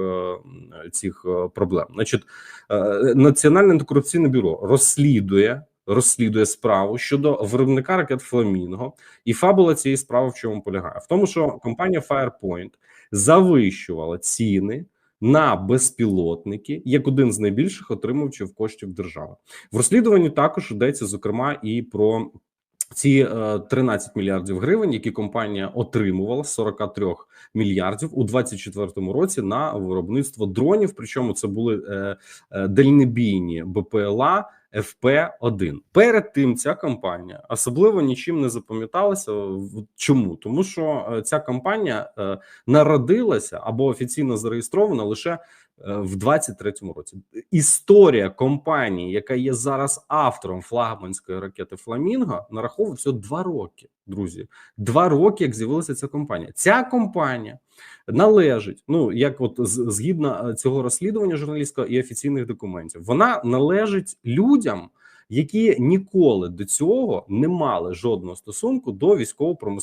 е, цих е, проблем. Значить, е, Національне антикорупційне бюро розслідує. Розслідує справу щодо виробника ракет Фламінго, і фабула цієї справи в чому полягає? В тому, що компанія Firepoint завищувала ціни на безпілотники як один з найбільших отримувачів коштів держави. В розслідуванні також йдеться зокрема і про ці е, 13 мільярдів гривень, які компанія отримувала з 43 мільярдів у 2024 році на виробництво дронів. Причому це були е, е, дальнобійні БПЛА. ФП-1. перед тим ця компанія особливо нічим не запам'яталася. Чому тому, що е, ця компанія е, народилася або офіційно зареєстрована лише е, в 23-му році. Історія компанії, яка є зараз автором флагманської ракети Фламінго, нараховує всього два роки. Друзі, два роки, як з'явилася ця компанія. Ця компанія належить. Ну як, от згідно е, цього розслідування журналістського і офіційних документів, вона належить людям. Які ніколи до цього не мали жодного стосунку до військово-промислової